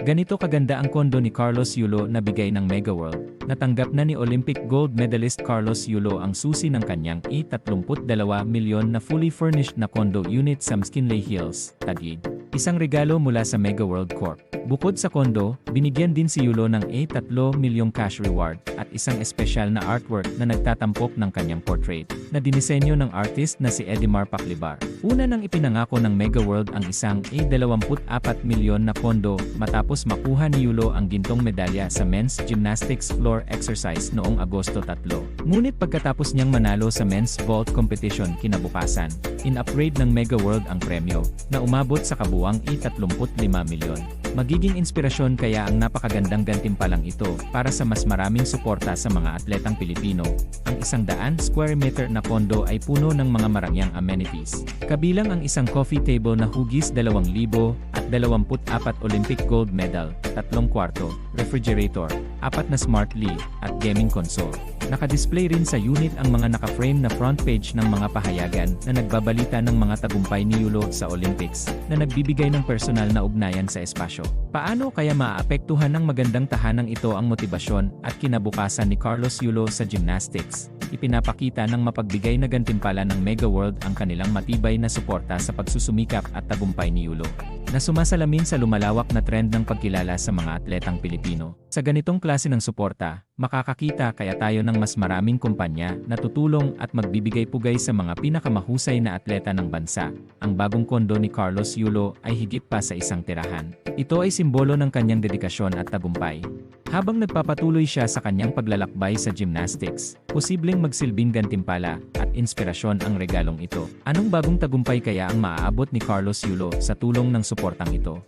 Ganito kaganda ang kondo ni Carlos Yulo na bigay ng Mega World. Natanggap na ni Olympic gold medalist Carlos Yulo ang susi ng kanyang E32 milyon na fully furnished na kondo unit sa Mskinley Hills, Taguig. Isang regalo mula sa Mega World Corp. Bukod sa kondo, binigyan din si Yulo ng A3 milyong cash reward at isang espesyal na artwork na nagtatampok ng kanyang portrait na dinisenyo ng artist na si Edimar Paclibar. Una nang ipinangako ng Mega World ang isang A24 milyon na kondo matapos makuha ni Yulo ang gintong medalya sa men's gymnastics floor exercise noong Agosto 3. Ngunit pagkatapos niyang manalo sa men's vault competition kinabukasan, in-upgrade ng Mega World ang premyo na umabot sa kabuang I-35 milyon. Magiging inspirasyon kaya ang napakagandang gantimpalang ito para sa mas maraming suporta sa mga atletang Pilipino. Ang isang daan square meter na kondo ay puno ng mga marangyang amenities. Kabilang ang isang coffee table na hugis 2,000 at 24 Olympic gold medal, tatlong kwarto, refrigerator, apat na smart Lee, at gaming console. Nakadisplay rin sa unit ang mga naka-frame na front page ng mga pahayagan na nagbabalita ng mga tagumpay ni Yulo sa Olympics na nagbibigay ng personal na ugnayan sa espasyo. Paano kaya maaapektuhan ng magandang tahanang ito ang motibasyon at kinabukasan ni Carlos Yulo sa gymnastics? Ipinapakita ng mapagbigay na gantimpala ng Mega World ang kanilang matibay na suporta sa pagsusumikap at tagumpay ni Yulo na sumasalamin sa lumalawak na trend ng pagkilala sa mga atletang Pilipino. Sa ganitong klase ng suporta, makakakita kaya tayo ng mas maraming kumpanya na tutulong at magbibigay pugay sa mga pinakamahusay na atleta ng bansa. Ang bagong kondo ni Carlos Yulo ay higit pa sa isang tirahan. Ito ay simbolo ng kanyang dedikasyon at tagumpay. Habang nagpapatuloy siya sa kanyang paglalakbay sa gymnastics, posibleng magsilbing gantimpala at inspirasyon ang regalong ito. Anong bagong tagumpay kaya ang maaabot ni Carlos Yulo sa tulong ng suportang ito?